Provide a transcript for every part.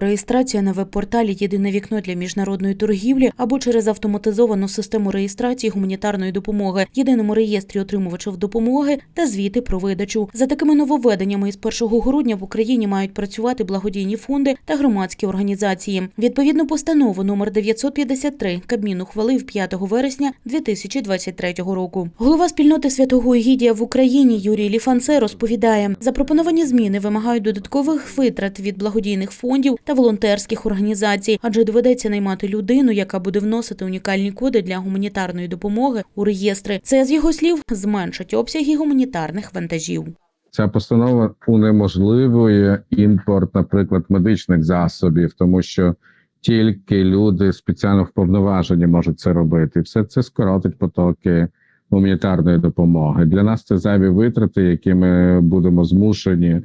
Реєстрація на веб-порталі Єдине вікно для міжнародної торгівлі або через автоматизовану систему реєстрації гуманітарної допомоги, єдиному реєстрі отримувачів допомоги та звіти про видачу. За такими нововведеннями із 1 грудня в Україні мають працювати благодійні фонди та громадські організації. Відповідну постанову номер 953 Кабмін ухвалив 5 вересня 2023 року. Голова спільноти святого Егідія в Україні Юрій Ліфанце розповідає, запропоновані зміни вимагають додаткових витрат від благодійних фондів та волонтерських організацій, адже доведеться наймати людину, яка буде вносити унікальні коди для гуманітарної допомоги у реєстри. Це з його слів зменшить обсяги гуманітарних вантажів. Ця постанова унеможливує імпорт, наприклад, медичних засобів, тому що тільки люди спеціально вповноважені можуть це робити. Все це скоротить потоки гуманітарної допомоги. Для нас це зайві витрати, які ми будемо змушені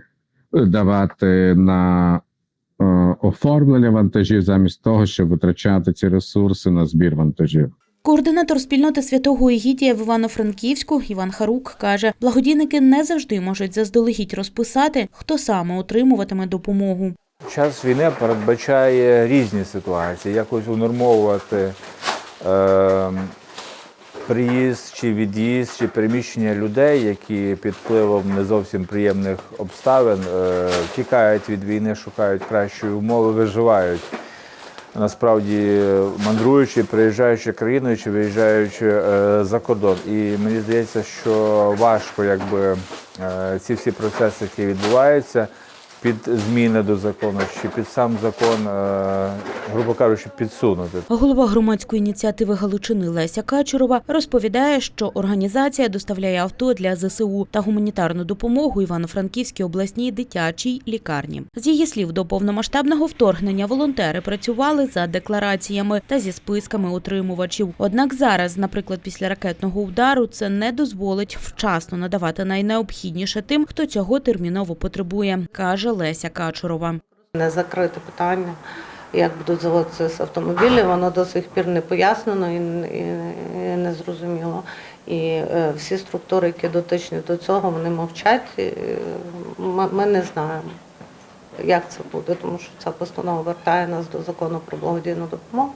давати на оформлення вантажів, замість того, щоб витрачати ці ресурси на збір вантажів. Координатор спільноти святого Ігідія в Івано-Франківську Іван Харук каже, благодійники не завжди можуть заздалегідь розписати, хто саме отримуватиме допомогу. Час війни передбачає різні ситуації, якось унормовувати е, приїзд чи від'їзд, чи переміщення людей, які під впливом не зовсім приємних обставин е, тікають від війни, шукають кращої умови, виживають. Насправді мандруючи, приїжджаючи країною чи виїжджаючи е, за кордон. І мені здається, що важко, якби е, ці всі процеси, які відбуваються, під зміни до закону чи під сам закон, е, грубо кажучи, підсунути. Голова громадської ініціативи Галичини Леся Качурова розповідає, що організація доставляє авто для ЗСУ та гуманітарну допомогу Івано-Франківській обласній дитячій лікарні. З її слів, до повномасштабного вторгнення волонтери працювали за деклараціями та зі списками отримувачів. Однак зараз, наприклад, після ракетного удару, це не дозволить вчасно надавати найнеобхідніше тим, хто цього терміново потребує, каже Леся Качурова. Не закрите питання, як будуть заводитися з автомобілів, воно до сих пір не пояснено і, не зрозуміло. І е, всі структури, які дотичні до цього, вони мовчать. Ми не знаємо, як це буде, тому що ця постанова вертає нас до закону про благодійну допомогу.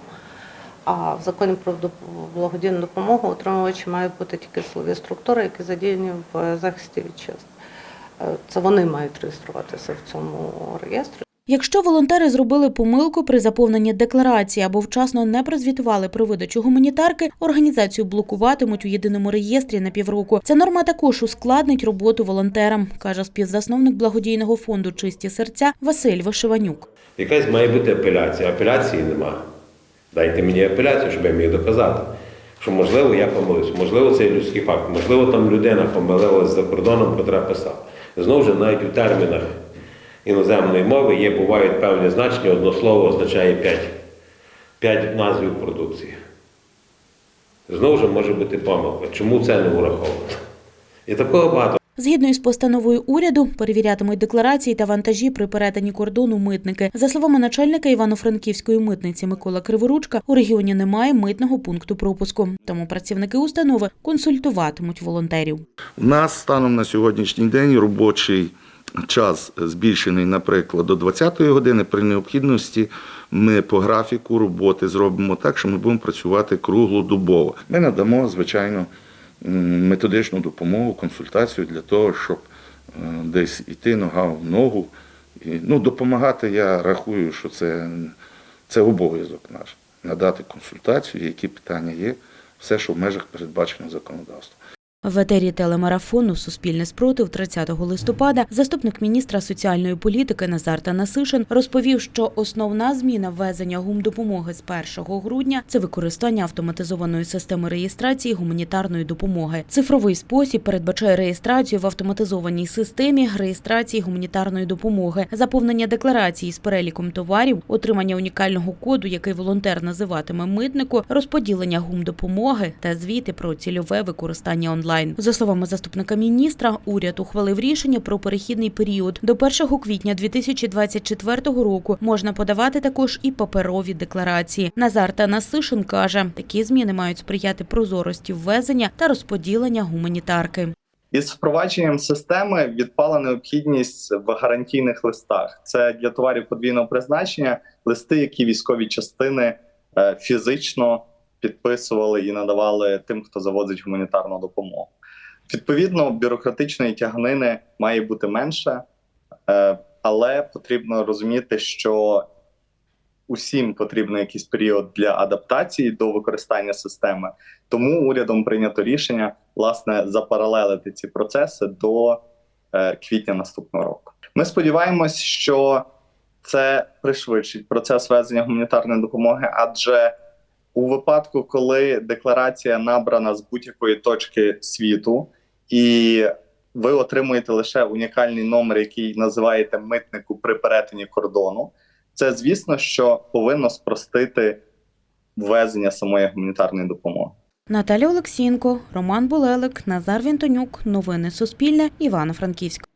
А в законі про благодійну допомогу отримувачі мають бути тільки силові структури, які задіяні в захисті вітчизни. Е, Це вони мають реєструватися в цьому реєстрі. Якщо волонтери зробили помилку при заповненні декларації або вчасно не прозвітували про видачу гуманітарки, організацію блокуватимуть у єдиному реєстрі на півроку. Ця норма також ускладнить роботу волонтерам, каже співзасновник благодійного фонду Чисті серця Василь Вишиванюк. Якась має бути апеляція. Апеляції нема. Дайте мені апеляцію, щоб я міг доказати. Що можливо я помилився, можливо, це людський факт, можливо, там людина помилилась за кордоном, котра писав. Знову ж навіть у термінах іноземної мови є, бувають певні значення, одно слово означає п'ять. П'ять назвів продукції. Знову ж може бути помилка. Чому це не враховано? І такого багато. Згідно із постановою уряду, перевірятимуть декларації та вантажі при перетині кордону митники. За словами начальника Івано-Франківської митниці Микола Криворучка, у регіоні немає митного пункту пропуску. Тому працівники установи консультуватимуть волонтерів. У нас станом на сьогоднішній день робочий час збільшений, наприклад, до 20-ї години. При необхідності ми по графіку роботи зробимо так, що ми будемо працювати круглодобово. Ми надамо, звичайно, методичну допомогу, консультацію для того, щоб е, десь йти нога в ногу. І, ну, допомагати, я рахую, що це, це обов'язок наш. Надати консультацію, які питання є, все, що в межах передбачено законодавством. В етері телемарафону Суспільне спротив 30 листопада заступник міністра соціальної політики Назар Танасишин розповів, що основна зміна ввезення гумдопомоги з 1 грудня це використання автоматизованої системи реєстрації гуманітарної допомоги. Цифровий спосіб передбачає реєстрацію в автоматизованій системі реєстрації гуманітарної допомоги, заповнення декларації з переліком товарів, отримання унікального коду, який волонтер називатиме митнику, розподілення гумдопомоги та звіти про цільове використання онлайн. За словами заступника міністра, уряд ухвалив рішення про перехідний період. До 1 квітня 2024 року можна подавати також і паперові декларації. Назар Танасишин каже, такі зміни мають сприяти прозорості ввезення та розподілення гуманітарки. Із впровадженням системи відпала необхідність в гарантійних листах. Це для товарів подвійного призначення листи, які військові частини е, фізично підписували і надавали тим, хто завозить гуманітарну допомогу. Відповідно, бюрократичної тяганини має бути менше, е, але потрібно розуміти, що усім потрібен якийсь період для адаптації до використання системи. Тому урядом прийнято рішення власне запаралелити ці процеси до е, квітня наступного року. Ми сподіваємось, що це пришвидшить процес везення гуманітарної допомоги, адже у випадку, коли декларація набрана з будь-якої точки світу, і ви отримуєте лише унікальний номер, який називаєте митнику при перетині кордону, це звісно, що повинно спростити ввезення самої гуманітарної допомоги. Наталя Олексієнко, Роман Булелик, Назар Вінтонюк. Новини Суспільне. Івано-Франківськ.